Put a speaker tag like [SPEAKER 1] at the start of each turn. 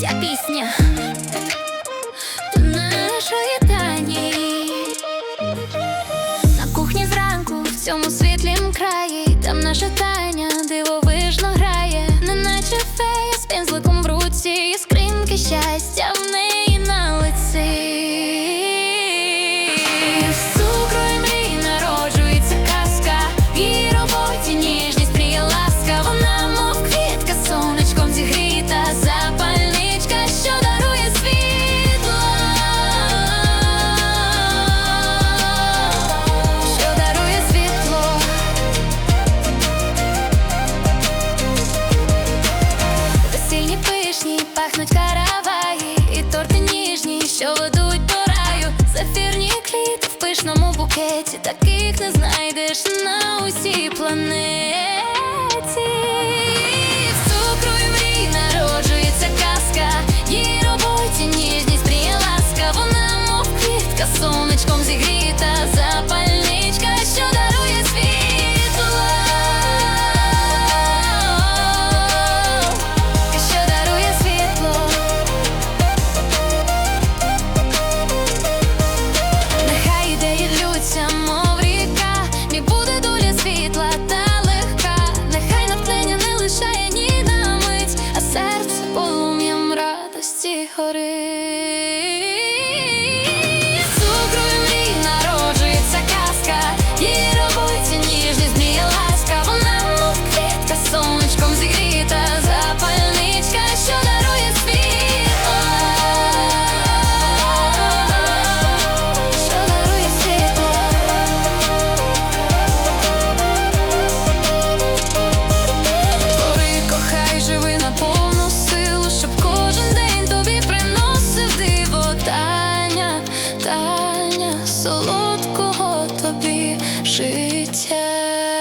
[SPEAKER 1] ця пісня нашої Тані на кухні зранку в цьому світлім краї, там наша Таня диво. букеті, таких не знайдеш на усій планеті. ち掘る солодкого тобі життя.